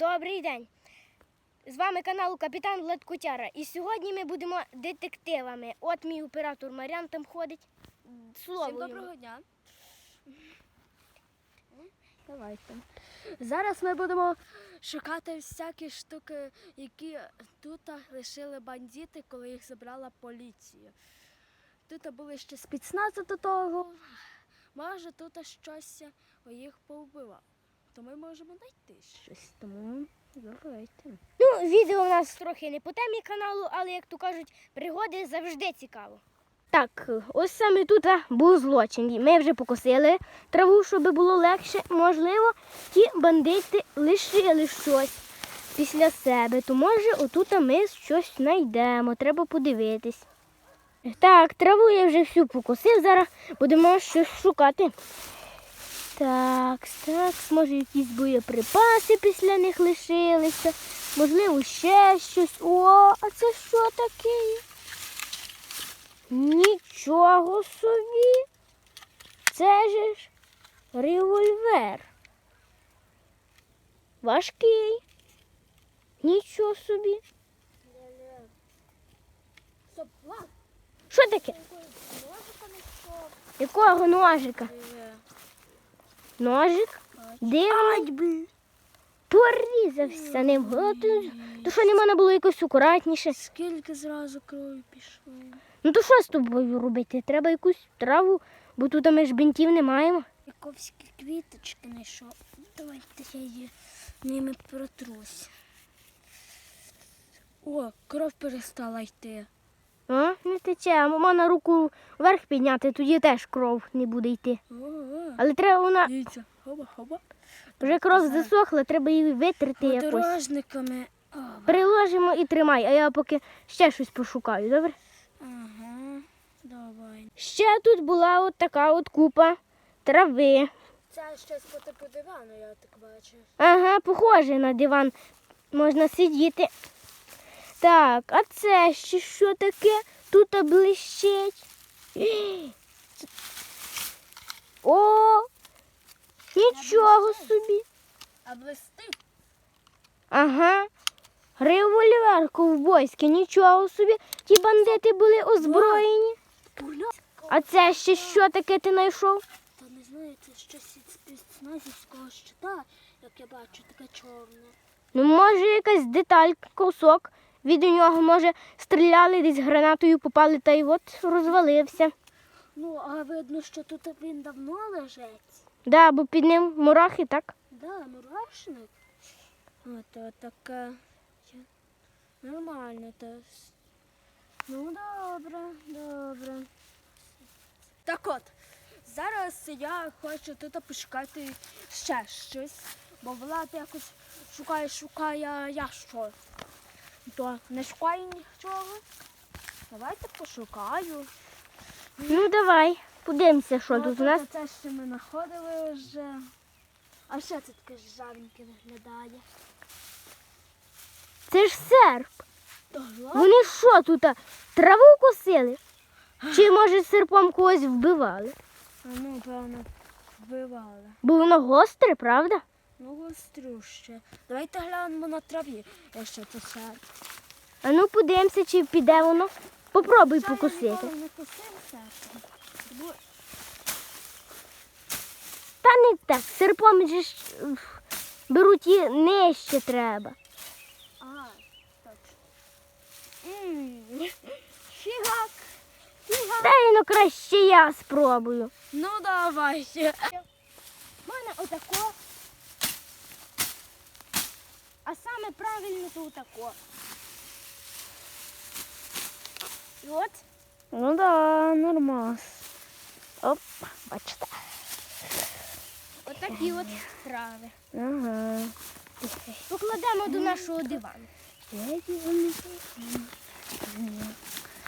добрий день. З вами канал Капітан Влад Кутяра. І сьогодні ми будемо детективами. От мій оператор Марян там ходить. Слово Всім доброго дня. Давайте. Зараз ми будемо шукати всякі штуки, які тут лишили бандити, коли їх забрала поліція. Тут були ще спецнази до того. Може, тут щось їх повбивало. То ми можемо знайти щось. Тому давайте. Ну, відео у нас трохи не по темі каналу, але, як то кажуть, пригоди завжди цікаво. Так, ось саме тут а, був злочин. Ми вже покосили траву, щоб було легше. Можливо, ті бандити лишили щось після себе. То може отут ми щось знайдемо. Треба подивитись. Так, траву я вже всю покосив. Зараз будемо щось шукати. Так, так, може якісь боєприпаси після них лишилися. Можливо, ще щось. О, а це що таке? Нічого собі. Це ж револьвер. Важкий. Нічого собі. Що таке? Якого ножика? Ножик? Дивно. Порізався ним. То, що не можна було якось акуратніше? Скільки зразу крові пішло? Ну то що з тобою робити? Треба якусь траву, бо тут ми ж бинтів не маємо. Яковські квіточки знайшов. Давайте я її ними протрусь. О, кров перестала йти. А? Не тече, а можна руку вверх підняти, тоді теж кров не буде йти. Але треба вона дивіться, хоба, хоба. вже кров засохла, треба її витерти якось. Подорожниками. Приложимо і тримай, а я поки ще щось пошукаю, добре? ага, давай. Ще тут була от така от купа трави. Це щось по типу дивану, я так бачу. Ага, похоже на диван. Можна сидіти. Так, а це ще що таке? Тут блищить. О! Нічого собі. А блистить? Ага. Револьвер ковбойський, нічого собі. Ті бандити були озброєні. А це ще що таке ти знайшов? Та не знаю, це щось із спецназівського щита, як я бачу, таке чорне. Ну, може, якась деталь, кусок. Від нього, може, стріляли десь гранатою, попали та й от розвалився. Ну, а видно, що тут він давно лежить. Да, бо під ним мурахи, так? Да, мурашник. От, от таке. Нормально то. Ну, добре, добре. Так от, зараз я хочу тут пошукати ще щось, бо Влад якось шукає, шукає, а я що. То не шукаю нічого. Давайте пошукаю. Ну, давай, подивимося, що тут у нас. Це ще ми знаходили вже. А що це таке жареньке виглядає? Це ж серп. Вони що тут? Траву косили? Чи, може, серпом когось вбивали? Ну, певно, вбивали. Бо воно гостре, правда? Ну, гострюще. Давайте глянемо на траві, якщо це ще. А ну подивимося, чи піде воно. Попробуй покусити. Не косився. Бо Та не так, серпом же ж уф, беруть і нижче треба. А, точно. М, Фігак. Фігак. Дай ну краще я спробую. Ну, давайте. Правильно то отако. І от Ну да, нормас. Оп, бачите. отакі от трави. Ага. Покладемо до нашого дивану.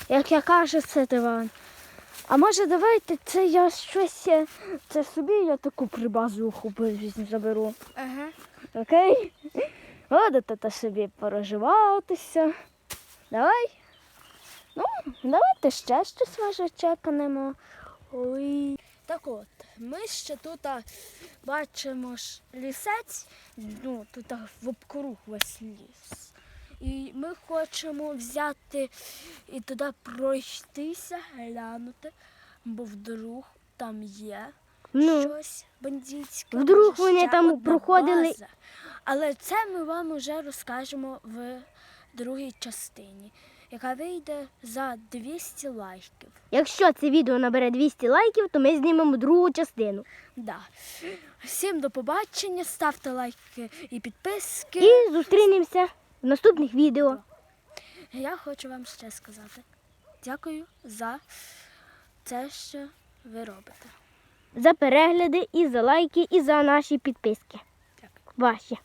Як я кажу, це диван. А може давайте це я щось е, це собі я таку прибазуху візьму, заберу. Ага. Окей? Будете та собі пороживатися. Давай. Ну, давайте ще щось може чеканемо. Ой. Так от, ми ще тут бачимо лісець, ну тут в обкруг весь ліс. І ми хочемо взяти і туди пройтися, глянути, бо вдруг там є Ну, щось бандитське. Вдруг може, вони ще там одна проходили. база. Але це ми вам вже розкажемо в другій частині, яка вийде за 200 лайків. якщо це відео набере 200 лайків, то ми знімемо другу частину. Да. Всім до побачення, ставте лайки і підписки. І зустрінемося в наступних відео. Я хочу вам ще сказати. Дякую за те, що ви робите. За перегляди, і за лайки, і за наші підписки. Ваші.